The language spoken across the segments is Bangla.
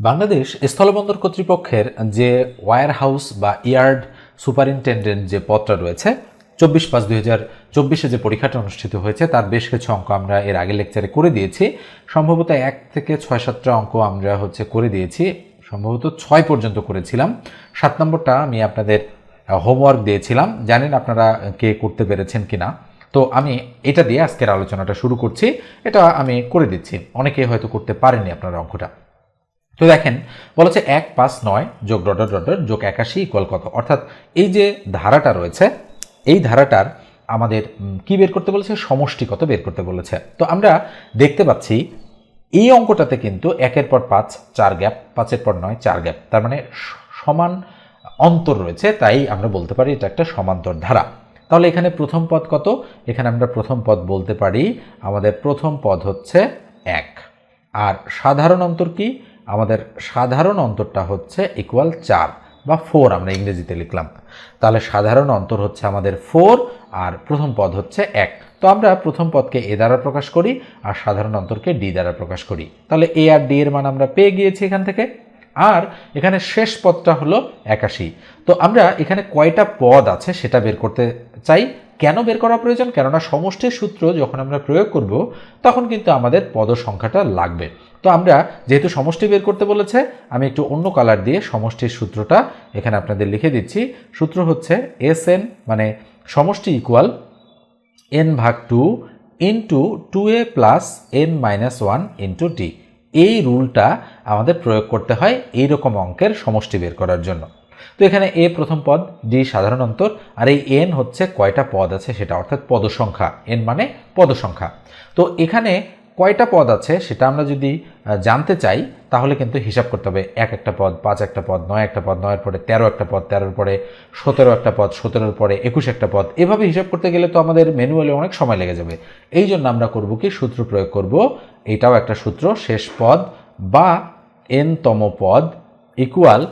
বাংলাদেশ স্থলবন্দর কর্তৃপক্ষের যে ওয়ার হাউস বা ইয়ার্ড সুপারিনটেন্ডেন্ট যে পদটা রয়েছে, চব্বিশ পাঁচ দুই হাজার চব্বিশে যে পরীক্ষাটা অনুষ্ঠিত হয়েছে, তার বেশ কিছু অঙ্ক আমরা এর আগে লেকচারে করে দিয়েছি। সম্ভবত এক থেকে ছয় সাতটা অঙ্ক আমরা হচ্ছে করে দিয়েছি। সম্ভবত ছয় পর্যন্ত করেছিলাম। সাত নম্বরটা আমি আপনাদের হোমওয়ার্ক দিয়েছিলাম। জানেন আপনারা কে করতে পেরেছেন কিনা। তো আমি এটা দিয়ে আজকের আলোচনাটা শুরু করছি। এটা আমি করে দিচ্ছি। অনেকে হয়তো করতে পারেনি আপনারা অঙ্কটা। তো দেখেন, বলেছে এক পাঁচ নয় যোগ ডট ডট ডট যোগ একাশি ইকুয়াল কত? অর্থাৎ এই যে ধারাটা রয়েছে, এই ধারাটার আমাদের কি বের করতে বলেছে? সমষ্টি কত বের করতে বলেছে। তো আমরা দেখতে পাচ্ছি, এই অঙ্কটাতে কিন্তু একের পর পাঁচ, চার গ্যাপ, পাঁচের পর নয়, চার গ্যাপ। তার মানে সমান অন্তর রয়েছে, তাই আমরা বলতে পারি এটা একটা সমান্তর ধারা। তাহলে এখানে প্রথম পদ কত? এখানে আমরা প্রথম পদ বলতে পারি, আমাদের প্রথম পদ হচ্ছে এক। আর সাধারণ অন্তর কি? আমাদের সাধারণ অন্তরটা হচ্ছে ইকুয়াল চার বা ফোর আমরা ইংরেজিতে লিখলাম। তাহলে সাধারণ অন্তর হচ্ছে আমাদের ফোর আর প্রথম পদ হচ্ছে এক। তো আমরা প্রথম পদকে এ দ্বারা প্রকাশ করি আর সাধারণ অন্তরকে ডি দ্বারা প্রকাশ করি। তাহলে এ আর ডি এর মান আমরা পেয়ে গিয়েছি এখান থেকে। আর এখানে শেষ পদটা হলো একাশি। তো আমরা এখানে কয়টা পদ আছে সেটা বের করতে চাই। কেন বের করা প্রয়োজন? কেননা সমষ্টির সূত্র যখন আমরা প্রয়োগ করব, তখন কিন্তু আমাদের পদ সংখ্যাটা লাগবে। তো আমরা যেহেতু সমষ্টি বের করতে বলেছে, আমি একটু অন্য কালার দিয়ে সমষ্টির সূত্রটা এখানে আপনাদের লিখে দিচ্ছি। সূত্র হচ্ছে এস এন মানে সমষ্টি ইকুয়াল এন ভাগ two into two A plus N minus one into D এই রুলটা আমাদের প্রয়োগ করতে হয় এই রকম অঙ্কের সমষ্টি বের করার জন্য। তো এখানে এ প্রথম পদ ডি সাধারণ অন্তর, আর এই এন হচ্ছে কয়টা পদ আছে সেটা, অর্থাৎ পদসংখ্যা। এন মানে পদসংখ্যা। তো এখানে কয়টা পদ আছে সেটা আমরা যদি জানতে চাই, তাহলে কিন্তু হিসাব করতে হবে এক একটা পদ, পাঁচ একটা পদ, নয় একটা পদ, নয়ের পরে তেরো একটা পদ, তেরোর পরে সতেরো একটা পদ, সতেরোর পরে একুশ একটা পদ। এভাবে হিসাব করতে গেলে তো আমাদের ম্যানুয়ালি অনেক সময় লেগে যাবে। এই জন্য আমরা করব কি, সূত্র প্রয়োগ করব। এটাও একটা সূত্র, শেষ পদ বা এন তম পদ equal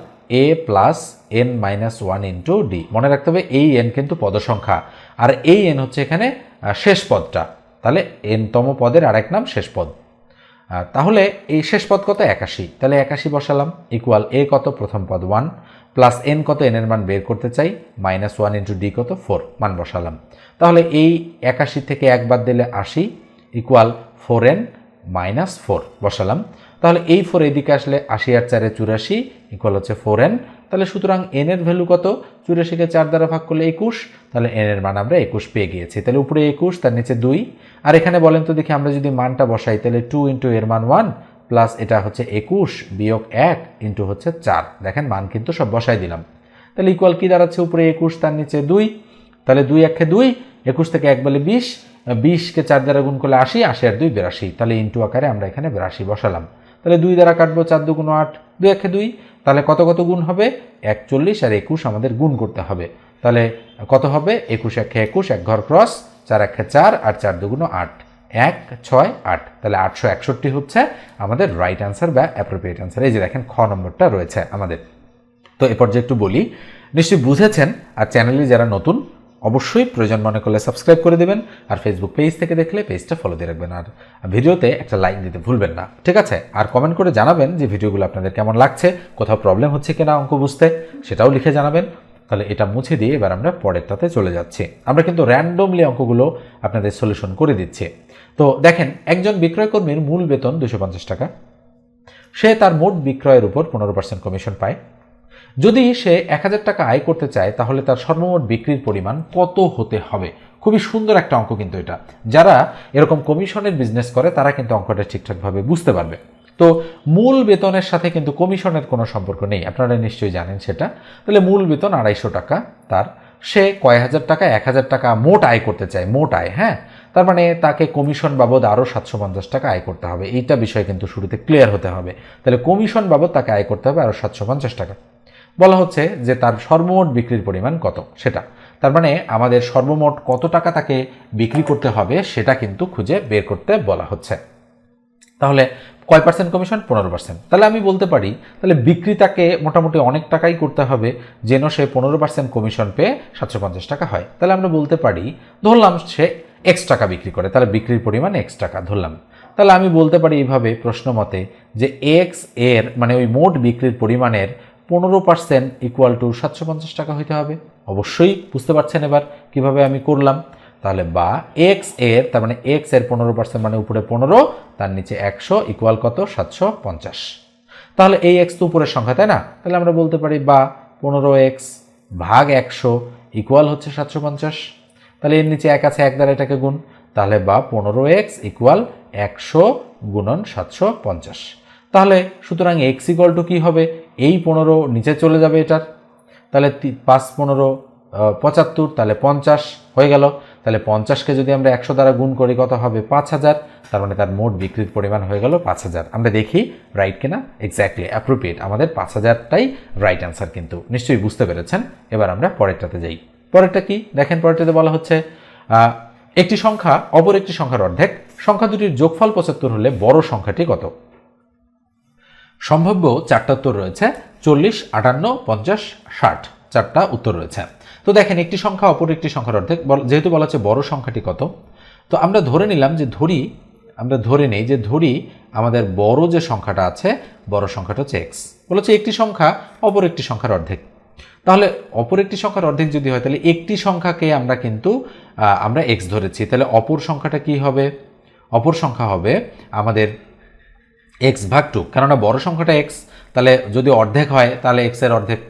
A plus N minus one into D মনে রাখতে হবে এই এন কিন্তু পদসংখ্যা। আর এই এন হচ্ছে এখানে শেষ পদটা। তাহলে এনতম পদের আরেক নাম শেষ পদ। তাহলে এই শেষ পদ কত? একাশি। তাহলে একাশি বসালাম। ইকুয়াল এ কত? প্রথম পদ ওয়ান প্লাস এন কত? এন এর মান বের করতে চাই। মাইনাস ওয়ান ইন্টু ডি কত? ফোর মান বসালাম। তাহলে এই একাশি থেকে একবার দিলে আশি equal four N minus four বসালাম। তাহলে এই ফোর এদিকে আসলে আশি আর চারে চুরাশি ইকুয়াল হচ্ছে ফোর এন তাহলে সুতরাং এন এর ভ্যালু কত? চুরাশিকে চার দ্বারা ভাগ করলে একুশ, তাহলে এন এর মান আমরা একুশ পেয়ে গিয়েছি। তাহলে উপরে একুশ, তার নিচে দুই। আর এখানে বলেন তো দেখি আমরা যদি মানটা বসাই, তাহলে টু ইন্টু এর মান ওয়ান প্লাস এটা হচ্ছে একুশ বিয়োগ এক ইন্টু হচ্ছে চার। দেখেন মান কিন্তু সব বসাই দিলাম। তাহলে ইকুয়াল কি দাঁড়াচ্ছে? উপরে একুশ, তার নিচে দুই। তাহলে দুই একে দুই, একুশ থেকে এক বলে বিশ। বিশকে চার দ্বারা গুণ করলে আশি আশি আর দুই বিরাশি। তাহলে ইন্টু আকারে আমরা এখানে বিরাশি বসালাম। তাহলে দুই দ্বারা কাটবো চার দুগুণ আট, দুই একে দুই। তাহলে কত কত গুণ হবে? একচল্লিশ আর একুশ আমাদের গুণ করতে হবে। তাহলে কত হবে? একুশ একে একুশ, এক ঘর ক্রস চার একে চার আর চার দুগুণ আট। এক, ছয়, আট। তাহলে আটশো একষট্টি হচ্ছে আমাদের রাইট অ্যান্সার বা অ্যাপ্রোপ্রিয়েট অ্যান্সার এই যে দেখেন, খ নম্বরটা রয়েছে আমাদের। তো এ পর্যায়ে একটু বলি। নিশ্চয়ই বুঝেছেন আর চ্যানেলে যারা নতুন অবশ্যই প্রয়োজন মনে করলে সাবস্ক্রাইব করে দেবেন আর ফেসবুক পেজ থেকে দেখলে পেজটা ফলো দিয়ে রাখবেন। আর ভিডিওতে একটা লাইক দিতে ভুলবেন না। ঠিক আছে? আর কমেন্ট করে জানাবেন যে ভিডিওগুলো আপনাদের কেমন লাগছে, কোথাও প্রবলেম হচ্ছে কিনা অঙ্ক বুঝতে, সেটাও লিখে জানাবেন। তাহলে এটা মুছে দিয়ে এবার আমরা পরেরটাতে চলে যাচ্ছি। আমরা কিন্তু র্যান্ডমলি অঙ্কগুলো আপনাদের সলিউশন করে দিচ্ছি। তো দেখেন, একজন বিক্রয়কর্মীর মূল বেতন দুশো টাকা। সে তার মোট বিক্রয়ের উপর পনেরো পার্সেন্ট কমিশন পায়। যদি সে এক হাজার টাকা আয় করতে চায়, তাহলে তার সর্বমোট বিক্রির পরিমাণ কত হতে হবে? খুবই সুন্দর একটা অঙ্ক কিন্তু এটা। যারা এরকম কমিশনের বিজনেস করে, তারা কিন্তু অঙ্কটা ঠিকঠাকভাবে বুঝতে পারবে। তো মূল বেতনের সাথে কিন্তু কমিশনের কোনো সম্পর্ক নেই। আপনারা নিশ্চয়ই জানেন সেটা। তাহলে মূল বেতন আড়াইশো টাকা। তার সে কয় হাজার টাকা, এক হাজার টাকা মোট আয় করতে চায়, মোট আয় হ্যাঁ? তার মানে তাকে কমিশন বাবদ আরও সাতশো পঞ্চাশ টাকা আয় করতে হবে। এইটা বিষয় কিন্তু শুরুতে ক্লিয়ার হতে হবে। তাহলে কমিশন বাবদ তাকে আয় করতে হবে আরও সাতশো পঞ্চাশ টাকা। বলা হচ্ছে যে তার সর্বমোট বিক্রির পরিমাণ কত? সেটা। তার মানে আমাদের সর্বমোট কত টাকা তাকে বিক্রি করতে হবে সেটা কিন্তু খুঁজে বের করতে বলা হচ্ছে। তাহলে কয় পার্সেন্ট কমিশন? পনেরো পার্সেন্ট। তাহলে আমি বলতে পারি, তাহলে বিক্রিতাকে মোটামুটি অনেক টাকাই করতে হবে যেন সে পনেরো পার্সেন্ট কমিশন পেয়ে সাতশো পঞ্চাশ টাকা হয়। তাহলে আমরা বলতে পারি, ধরলাম সে এক্স টাকা বিক্রি করে, তাহলে বিক্রির পরিমাণ এক্স টাকা ধরলাম। তাহলে আমি বলতে পারি এইভাবে প্রশ্ন মতে যে এক্সের মানে ওই মোট বিক্রির পরিমাণের পনেরো পার্সেন্ট ইকুয়াল টু সাতশো পঞ্চাশ টাকা হইতে হবে। অবশ্যই বুঝতে পারছেন এবার কীভাবে আমি করলাম। তাহলে বা এক্সের, তার মানে এক্সের পনেরো পার্সেন্ট মানে উপরে পনেরো, তার নিচে একশো ইকুয়াল কত? সাতশো পঞ্চাশ। তাহলে এই এক্স তো উপরের সংখ্যা, তাই না? তাহলে আমরা বলতে পারি বা পনেরো এক্স ভাগ একশো ইকুয়াল হচ্ছে সাতশো পঞ্চাশ। তাহলে এর নিচে এক আছে, এক দ্বারা এটাকে গুণ। তাহলে বা পনেরো এক্স ইকুয়াল একশো গুণন সাতশো পঞ্চাশ। তাহলে সুতরাং এক্স ইকুয়াল টু কী হবে? এই পনেরো নিচে চলে যাবে এটার। তাহলে পাঁচ পনেরো পঁচাত্তর, তাহলে পঞ্চাশ হয়ে গেল। তাহলে পঞ্চাশকে যদি আমরা একশো দ্বারা গুণ করি, কত হবে? পাঁচ হাজার। তার মানে তার মোট বিক্রির পরিমাণ হয়ে গেল পাঁচ হাজার। আমরা দেখি রাইট কিনা? এক্স্যাক্টলি অ্যাপ্রোপ্রিয়েট আমাদের পাঁচ হাজারটাই রাইট অ্যান্সার কিন্তু। নিশ্চয়ই বুঝতে পেরেছেন? এবার আমরা পরেরটাতে যাই। পরেরটা কি? দেখেন পরেরটাতে বলা হচ্ছে একটি সংখ্যা অপর একটি সংখ্যার অর্ধেক। সংখ্যা দুটির যোগফল পঁচাত্তর হলে বড় সংখ্যাটি কত? সম্ভাব্য চারটা উত্তর রয়েছে, চল্লিশ, আটান্ন, পঞ্চাশ, ষাট চারটা উত্তর রয়েছে। তো দেখেন, একটি সংখ্যা অপর একটি সংখ্যার অর্ধেক যেহেতু বলা হচ্ছে বড় সংখ্যাটি কত? তো আমরা ধরে নিলাম যে ধরি, আমরা ধরে নেই যে ধরি আমাদের বড় যে সংখ্যাটা আছে, বড় সংখ্যাটা হচ্ছে এক্স বলা হচ্ছে একটি সংখ্যা অপর একটি সংখ্যার অর্ধেক। তাহলে অপর একটি সংখ্যার অর্ধেক যদি হয়, তাহলে একটি সংখ্যাকে আমরা কিন্তু আমরা এক্স ধরেছি। তাহলে অপর সংখ্যাটা কি হবে? অপর সংখ্যা হবে আমাদের এক্স ভাগ টু। কেননা বড় সংখ্যাটা এক্স, তাহলে যদি অর্ধেক হয়, তাহলে এক্সের অর্ধেক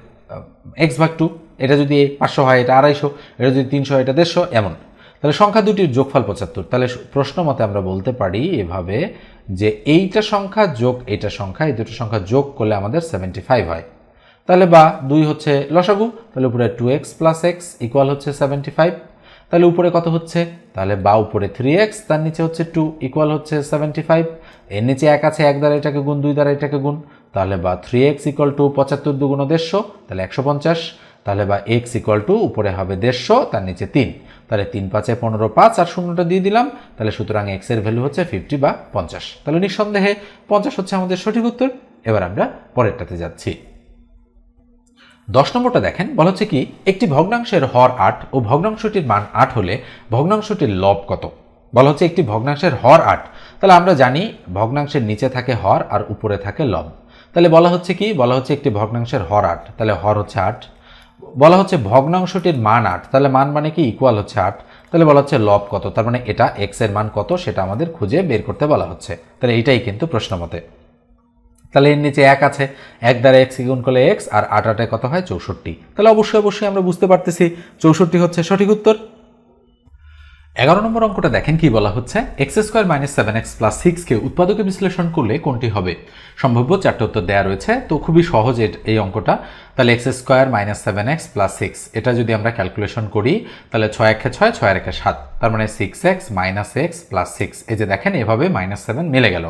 এক্স ভাগ টু। এটা যদি পাঁচশো হয়, এটা আড়াইশো। এটা যদি তিনশো এটা দেড়শো, এমন। তাহলে সংখ্যা দুটির যোগফল পঁচাত্তর। তাহলে প্রশ্ন মতে আমরা বলতে পারি এভাবে যে এইটা সংখ্যা যোগ এইটা সংখ্যা, এই দুটো সংখ্যা যোগ করলে আমাদের সেভেন্টি ফাইভ হয়। তাহলে বা দুই হচ্ছে লসাগু, তাহলে উপরে two X plus X equal হচ্ছে সেভেন্টি ফাইভ তাহলে উপরে কত হচ্ছে? তাহলে বা উপরে থ্রি এক্স তার নিচে হচ্ছে টু ইকুয়াল হচ্ছে সেভেন্টি ফাইভ এর নিচে এক আছে, এক দ্বারা এটাকে গুণ, দুই দ্বারা এটাকে গুণ। তাহলে বা থ্রি এক্স ইকুয়াল টু পঁচাত্তর দুগুণ দেড়শো, তাহলে একশো পঞ্চাশ, তাহলে বা এক্স ইকুয়াল টু উপরে হবে দেড়শো, তার নিচে তিন। তাহলে তিন পাঁচে পনেরো পাঁচ, আর শূন্যটা দিয়ে দিলাম, তাহলে সুতরাং এক্সের ভ্যালু হচ্ছে ফিফটি বা পঞ্চাশ। তাহলে নিঃসন্দেহে পঞ্চাশ হচ্ছে আমাদের সঠিক উত্তর। এবার আমরা পরেরটাতে যাচ্ছি। দশ নম্বরটা দেখেন, বলা হচ্ছে কি, একটি ভগ্নাংশের হর আট ও ভগ্নাংশটির মান আট হলে ভগ্নাংশটির লব কত? বলা হচ্ছে একটি ভগ্নাংশের হর আট। তাহলে আমরা জানি ভগ্নাংশের নিচে থাকে হর আর উপরে থাকে লব। তাহলে বলা হচ্ছে কি, বলা হচ্ছে একটি ভগ্নাংশের হর আট। তাহলে হর হচ্ছে আট। বলা হচ্ছে ভগ্নাংশটির মান আট। তাহলে মান মানে কি? ইকুয়াল হচ্ছে আট। তাহলে বলা হচ্ছে লব কত? তার মানে এটা এক্সের মান কত? সেটা আমাদের খুঁজে বের করতে বলা হচ্ছে। তাহলে এটাই কিন্তু প্রশ্ন মতে তাহলে এর নিচে এক আছে। এক দ্বারা এক্স গুণ করলে এক্স আর আট আটে কত হয়? চৌষট্টি। তাহলে অবশ্যই অবশ্যই আমরা বুঝতে পারতেছি চৌষট্টি হচ্ছে সঠিক উত্তর। এগারো নম্বর অঙ্কটা দেখেন কি বলা হচ্ছে? X square minus seven X plus সিক্সকে উৎপাদকে বিশ্লেষণ করলে কোনটি হবে? সম্ভাব্য চারটে উত্তর দেওয়া রয়েছে, তো খুবই সহজ এই অঙ্কটা। তাহলে X square minus seven X plus six এটা যদি আমরা ক্যালকুলেশন করি, তাহলে ছয় একে ছয় ছয় একে সাত। তার মানে six X minus X plus six এই যে দেখেন, এভাবে মাইনাস সেভেন মিলে গেল।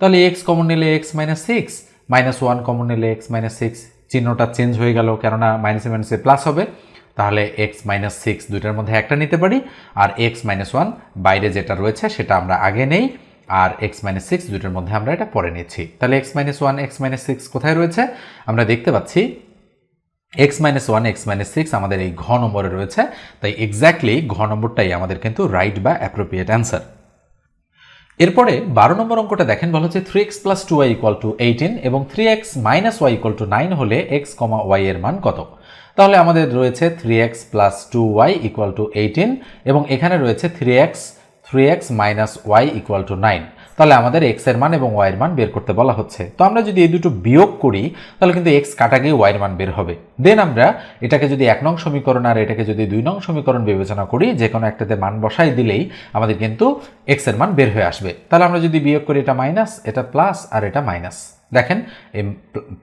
তাহলে এক্স কমন নিলে X minus six minus one common নিলে এক্স মাইনাস সিক্স চিহ্নটা চেঞ্জ হয়ে গেল, কেননা মাইনাসে মাইনাসে প্লাস হবে। তাহলে এক্স মাইনাস সিক্স দুইটার মধ্যে একটা নিতে পারি, আর এক্স মাইনাস ওয়ান বাইরে যেটা রয়েছে সেটা আমরা আগে নেই, আর এক্স মাইনাস সিক্স দুইটার মধ্যে আমরা এটা পরে নিচ্ছি। তাহলে X minus one X minus six কোথায় রয়েছে? আমরা দেখতে পাচ্ছি X minus one X minus six আমাদের এই ঘ নম্বরে রয়েছে, তাই এক্স্যাক্টলি ঘ নম্বরটাই আমাদের কিন্তু রাইট বা অ্যাপ্রোপ্রিয়েট অ্যান্সার এরপরে বারো নম্বর অঙ্কটা দেখেন, বলা হচ্ছে three X plus two Y equal to eighteen এবং three X minus Y equal to nine হলে এক্স কমা ওয়াই এর মান কত? তাহলে আমাদের রয়েছে three X plus two Y equal to eighteen এবং এখানে রয়েছে three X three X minus Y equal to nine তাহলে আমাদের এক্সের মান এবং ওয়াই এর মান বের করতে বলা হচ্ছে। তো আমরা যদি এই দুটো বিয়োগ করি, তাহলে কিন্তু এক্স কাটা গিয়ে ওয়াই এর মান বের হবে। দেন আমরা এটাকে যদি এক নং সমীকরণ আর এটাকে যদি দুই নং সমীকরণ বিবেচনা করি, যে কোনো একটাতে মান বসাই দিলেই আমাদের কিন্তু এক্সের মান বের হয়ে আসবে। তাহলে আমরা যদি বিয়োগ করি, এটা মাইনাস এটা প্লাস আর এটা মাইনাস দেখেন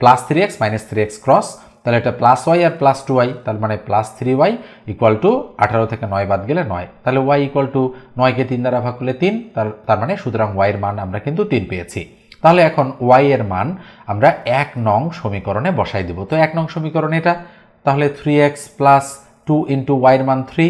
plus three X minus three X cross তাহলে এটা প্লাস ওয়াই আর প্লাস টু ওয়াই তার মানে plus three Y equal to আঠারো থেকে নয় বাদ গেলে নয়। তাহলে ওয়াই ইকুয়াল টু নয়কে তিন দ্বারা ভাগ করলে তিন, তার তার মানে সুতরাং ওয়াইয়ের মান আমরা কিন্তু তিন পেয়েছি। তাহলে এখন ওয়াই এর মান আমরা এক নং সমীকরণে বসাই দেব। তো এক নং সমীকরণ এটা। তাহলে three X plus two into ওয়াইয়ের মান থ্রি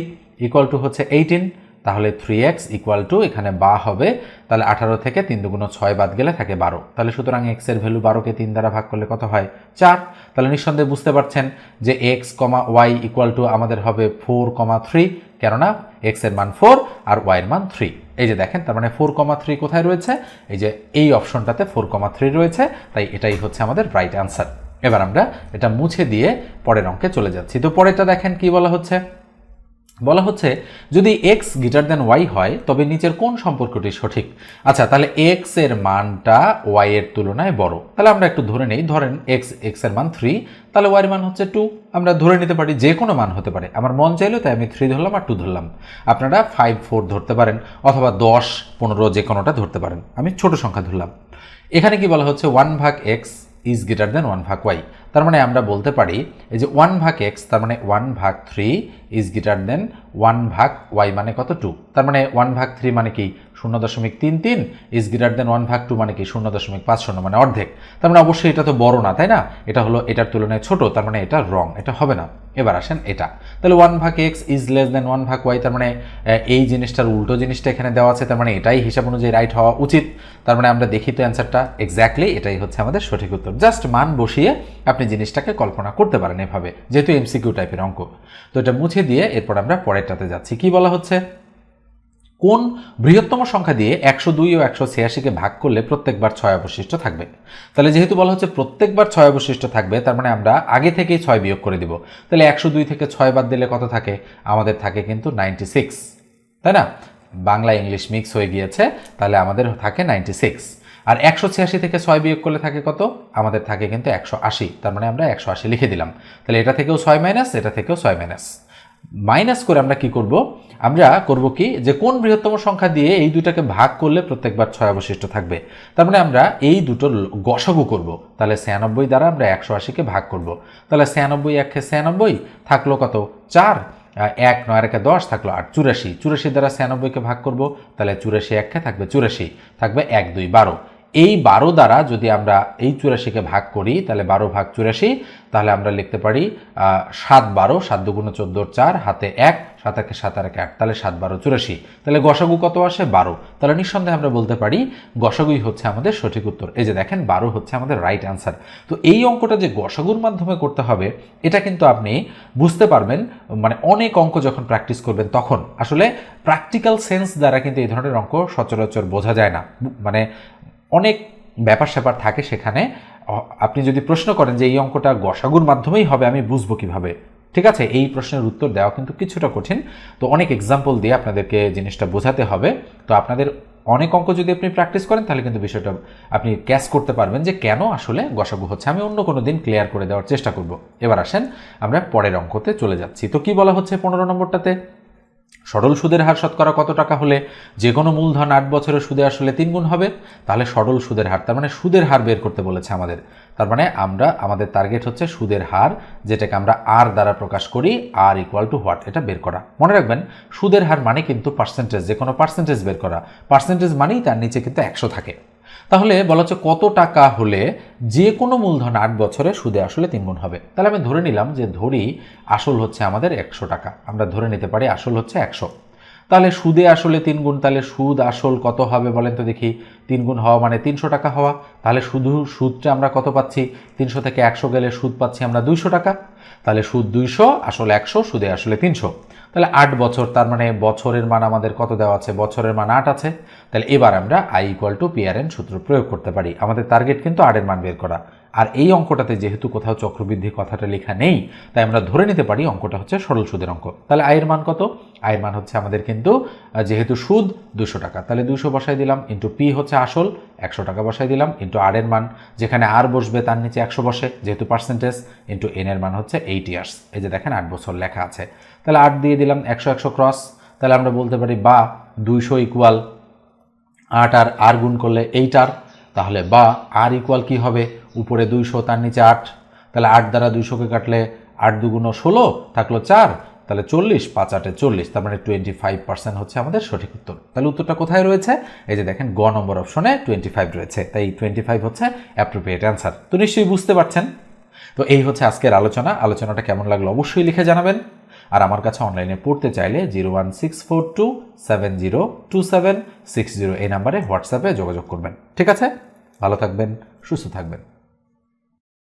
ইকুয়াল টু হচ্ছে এইটিন তাহলে থ্রি এক্স ইকুয়াল টু এখানে বা হবে, তাহলে আঠারো থেকে তিন দুগুণ ছয় বাদ গেলে থাকে বারো। তাহলে সুতরাং এক্সের ভ্যালু বারোকে তিন দ্বারা ভাগ করলে কত হয়? চার। তাহলে নিঃসন্দেহে বুঝতে পারছেন যে X comma Y equal to আমাদের হবে ফোর কমা থ্রি কেননা এক্সের মান ফোর আর ওয়াই এর মান থ্রি এই যে দেখেন, তার মানে ফোর কমা থ্রি কোথায় রয়েছে? এই যে এই অপশনটাতে ফোর কমা থ্রি রয়েছে, তাই এটাই হচ্ছে আমাদের রাইট অ্যান্সার এবার আমরা এটা মুছে দিয়ে পরের অঙ্কে চলে যাচ্ছি। তো পরেরটা দেখেন কি বলা হচ্ছে? বলা হচ্ছে, যদি এক্স গ্রেটার দেন ওয়াই হয়, তবে নিচের কোন সম্পর্কটি সঠিক? আচ্ছা তাহলে এক্সের মানটা ওয়াই এর তুলনায় বড়। তাহলে আমরা একটু ধরে নেই, ধরেন এক্স এক্সের মান থ্রি তাহলে ওয়াই মান হচ্ছে টু আমরা ধরে নিতে পারি যে কোনো মান হতে পারে। আমার মন চাইলো তাই আমি থ্রি ধরলাম আর টু ধরলাম। আপনারা ফাইভ ফোর ধরতে পারেন, অথবা দশ, পনেরো যে কোনোটা ধরতে পারেন। আমি ছোট সংখ্যা ধরলাম। এখানে কি বলা হচ্ছে ওয়ান ভাগ X is greater than one ভাগ ওয়াই তার মানে আমরা বলতে পারি এই যে ওয়ান ভাগ এক্স তার মানে ওয়ান ভাগ three is greater than one ভাগ ওয়াই মানে কত টু তার মানে ওয়ান ভাগ থ্রি মানে কি? শূন্য দশমিক তিন তিন ইজ গ্রেটার দেন ওয়ান ভাগ টু মানে কি? শূন্য দশমিক পাঁচ শূন্য মানে অর্ধেক। তার মানে অবশ্যই এটা তো বড় না, তাই না? এটা হলো এটার তুলনায় ছোট, তার মানে এটা রং এটা হবে না। এবার আসেন এটা। তাহলে ওয়ান ভাগ X is less than one ভাগ ওয়াই তার মানে এই জিনিসটার উল্টো জিনিসটা এখানে দেওয়া আছে, তার মানে এটাই হিসাব অনুযায়ী রাইট হওয়া উচিত। তার মানে আমরা দেখি তো অ্যান্সারটা এক্স্যাক্টলি এটাই হচ্ছে আমাদের সঠিক উত্তর। জাস্ট মান বসিয়ে আপনি জিনিসটাকে কল্পনা করতে পারেন এভাবে, যেহেতু এমসিকিউ টাইপের অঙ্ক। তো এটা মুছে দিয়ে এরপর আমরা পরেরটাতে যাচ্ছি। কি বলা হচ্ছে? কোন বৃহত্তম সংখ্যা দিয়ে একশো দুই ও একশো ছিয়াশিকে ভাগ করলে প্রত্যেকবার ছয় অবশিষ্ট থাকবে? তাহলে যেহেতু বলা হচ্ছে প্রত্যেকবার ছয় অবশিষ্ট থাকবে, তার মানে আমরা আগে থেকেই ছয় বিয়োগ করে দিব। তাহলে একশো দুই থেকে ছয় বাদ দিলে কত থাকে? আমাদের থাকে কিন্তু নাইনটি সিক্স। তাই না? বাংলা ইংলিশ মিক্স হয়ে গিয়েছে, তাহলে আমাদের থাকে নাইনটি সিক্স। আর একশো ছিয়াশি থেকে ছয় বিয়োগ করলে থাকে কত? আমাদের থাকে কিন্তু একশো আশি। তার মানে আমরা একশো আশি লিখে দিলাম। তাহলে এটা থেকেও ছয় মাইনাস, এটা থেকেও ছয় মাইনাস। মাইনাস করে আমরা কি করব? আমরা করব কি? যে কোন বৃহত্তম সংখ্যা দিয়ে এই দুটাকে ভাগ করলে প্রত্যেকবার ছয় অবশিষ্ট থাকবে। তার মানে আমরা এই দুটোর গসাগু করব। তাহলে ছিয়ানব্বই দ্বারা আমরা একশো আশিকে ভাগ করব। তাহলে ছিয়ানব্বই একে ছিয়ানব্বই থাকল কত? চার। এক নয় একে দশ থাকল আট। চুরাশি। চুরাশি দ্বারা ছিয়ানব্বইকে ভাগ করব। তাহলে চুরাশি একে থাকবে চুরাশি। থাকবে এক দুই বারো। এই বারো দ্বারা যদি আমরা এই চুরাশিকে ভাগ করি, তাহলে বারো ভাগ চুরাশি, তাহলে আমরা লিখতে পারি সাত বারো, সাত দুগুণ চোদ্দোর চার, হাতে এক, সাত একে সাত আর একে আট, তাহলে সাত বারো চুরাশি। তাহলে গসাগু কত আসে? বারো। তাহলে নিঃসন্দেহে আমরা বলতে পারি, গসাগুই হচ্ছে আমাদের সঠিক উত্তর। এই যে দেখেন, বারো হচ্ছে আমাদের রাইট অ্যান্সার তো এই অঙ্কটা যে গসাগুর মাধ্যমে করতে হবে, এটা কিন্তু আপনি বুঝতে পারবেন মানে অনেক অঙ্ক যখন প্র্যাকটিস করবেন তখন। আসলে প্র্যাকটিক্যাল সেন্স দ্বারা কিন্তু এই ধরনের অঙ্ক সচরাচর বোঝা যায় না। মানে অনেক ব্যাপার স্যাপার থাকে সেখানে। আপনি যদি প্রশ্ন করেন যে এই অঙ্কটা গসাগুর মাধ্যমেই হবে, আমি বুঝব কীভাবে? ঠিক আছে? এই প্রশ্নের উত্তর দেওয়া কিন্তু কিছুটা কঠিন। তো অনেক এক্সাম্পল দিয়ে আপনাদেরকে জিনিসটা বোঝাতে হবে। তো আপনাদের অনেক অঙ্ক যদি আপনি প্র্যাকটিস করেন, তাহলে কিন্তু বিষয়টা আপনি ক্যাচ করতে পারবেন যে কেন আসলে গসাগু হচ্ছে। আমি অন্য কোনো দিন ক্লিয়ার করে দেওয়ার চেষ্টা করব। এবার আসেন, আমরা পরের অঙ্কতে চলে যাচ্ছি। তো কি বলা হচ্ছে পনেরো নম্বরটাতে? সরল সুদের হার শতকরা কত টাকা হলে যে কোনো মূলধন আট বছরের সুদে আসলে তিন গুণ হবে? তাহলে সরল সুদের হার, তার মানে সুদের হার বের করতে বলেছে আমাদের। তার মানে আমরা, আমাদের টার্গেট হচ্ছে সুদের হার, যেটাকে আমরা আর দ্বারা প্রকাশ করি আর ইকুয়াল টু হোয়াট এটা বের করা। মনে রাখবেন, সুদের হার মানে কিন্তু পার্সেন্টেজ যে কোনো পার্সেন্টেজ বের করা। পার্সেন্টেজ মানেই তার নিচে কিন্তু একশো থাকে। তাহলে বলা হচ্ছে কত টাকা হলে যে কোনো মূলধন আট বছরে সুদে আসলে তিনগুণ হবে। তাহলে আমি ধরে নিলাম যে ধরি আসল হচ্ছে আমাদের একশো টাকা। আমরা ধরে নিতে পারি আসল হচ্ছে একশো। তাহলে সুদে আসলে তিন গুণ, তাহলে সুদ আসল কত হবে বলেন তো দেখি। তিন গুণ হওয়া মানে তিনশো টাকা হওয়া। তাহলে শুধু সুদটা আমরা কত পাচ্ছি? তিনশো থেকে একশো গেলে সুদ পাচ্ছি আমরা দুইশো টাকা। তাহলে সুদ দুইশো, আসলে একশো, সুদে আসলে তিনশো। তাহলে আট বছর, তার মানে বছরের মান আমাদের কত দেওয়া আছে? বছরের মান আট আছে। তাহলে এবার আমরা আই ইকুয়াল টু পিআরএন সূত্র প্রয়োগ করতে পারি। আমাদের টার্গেট কিন্তু আটের মান বের করা। আর এই অঙ্কটাতে যেহেতু কোথাও চক্রবৃদ্ধি কথাটা লেখা নেই, তাই আমরা ধরে নিতে পারি অঙ্কটা হচ্ছে সরল সুদের অঙ্ক। তাহলে আয়ের মান কত? আয়ের মান হচ্ছে আমাদের কিন্তু যেহেতু সুদ দুশো টাকা, তাহলে দুশো বসাই দিলাম ইন্টু পি হচ্ছে আসল, একশো টাকা বসাই দিলাম ইন্টু আর এর মান, যেখানে আর বসবে তার নিচে একশো বসে, যেহেতু পার্সেন্টেজ ইন্টু এন এর মান হচ্ছে এইট ইয়ার্স এই যে দেখেন আট বছর লেখা আছে। তাহলে আট দিয়ে দিলাম একশো একশো ক্রস তাহলে আমরা বলতে পারি বা দুইশো ইকুয়াল আট আর আর গুণ করলে এইট আর তাহলে বা আর ইকুয়াল কি হবে? উপরে দুইশো, তার নিচে আট। তাহলে আট দ্বারা দুইশোকে কাটলে আট দুগুণ ষোলো থাকল চার। তাহলে চল্লিশ, পাঁচ আটে চল্লিশ। তার মানে টোয়েন্টি ফাইভ পার্সেন্ট হচ্ছে আমাদের সঠিক উত্তর। তাহলে উত্তরটা কোথায় রয়েছে? এই যে দেখেন, গ নম্বর অপশনে টোয়েন্টি ফাইভ রয়েছে। তাই টোয়েন্টি ফাইভ হচ্ছে অ্যাপ্রোপ্রিয়েট অ্যান্সার তো নিশ্চয়ই বুঝতে পারছেন? তো এই হচ্ছে আজকের আলোচনা। আলোচনাটা কেমন লাগল অবশ্যই লিখে জানাবেন। আর আমার কাছে অনলাইনে পড়তে চাইলে zero one six four two seven zero two seven six zero এই নাম্বারে হোয়াটসঅ্যাপে যোগাযোগ করবেন। ঠিক আছে? ভালো থাকবেন, সুস্থ থাকবেন।